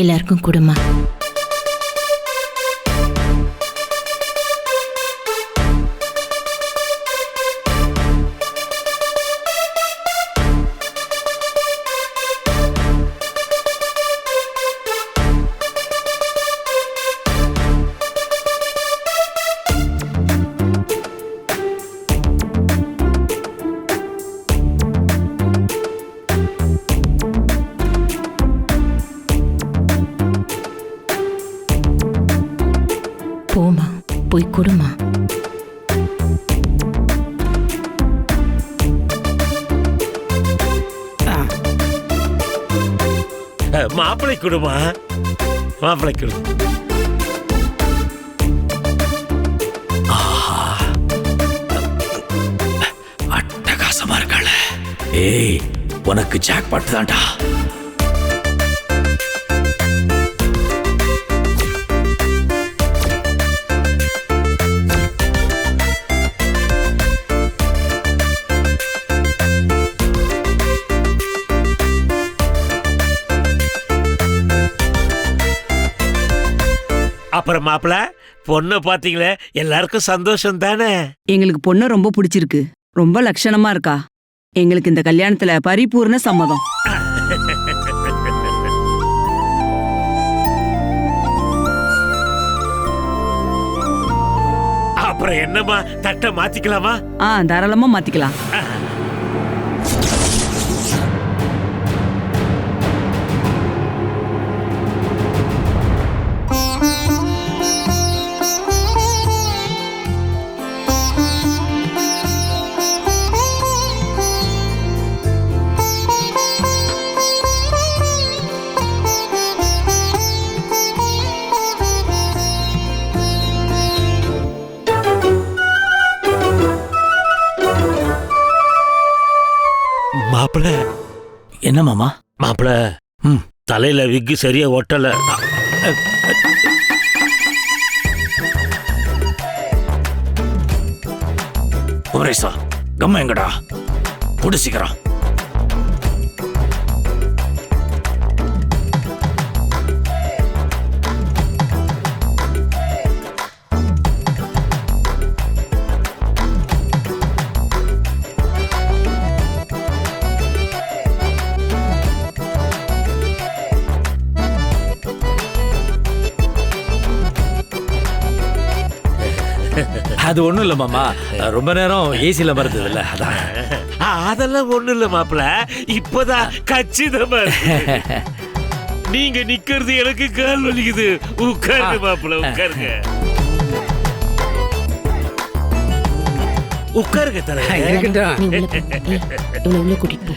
எல்லாருக்கும் கொடுமா. போமா போய் கொடுமா. மாப்பிளை கொடுமா. மாப்பிளை கொடு. அட்டகாசமா இருக்காள. ஏய் உனக்கு ஜாக் பாட்டு தான்டா. அப்புறம் மாப்பிள பொண்ணு பாத்தீங்களே எல்லாருக்கும் சந்தோஷம் தானே? எங்களுக்கு பொண்ணு ரொம்ப பிடிச்சிருக்கு. ரொம்ப லட்சணமா இருக்கா. எங்களுக்கு இந்த கல்யாணத்துல பரிபூர்ண சம்மதம். அப்புறம் என்னம்மா தட்டை மாத்திக்கலாமா? ஆ தாராளமா மாத்திக்கலாம். மாப்பிள. என்ன மாமா? மாப்பிள ம். தலையில விக்கு சரியா ஒட்டல. குமரேசா கம்ம எங்கடா? குடு அது ஒண்ணும் இல்ல மாமா. ரொம்ப நேரம் ஏசில மறந்தது இல்ல அதான். ஆ, அதெல்லாம் ஒண்ணு இல்ல மாப்பிள. இப்பதான் கச்சிதமா. நீங்க நிக்கிறது எனக்கு கால் வலிக்குது. உட்காருங்க மாப்பிள உட்காருங்க. உட்காருங்க தர உள்ள கூட்டிட்டு போ.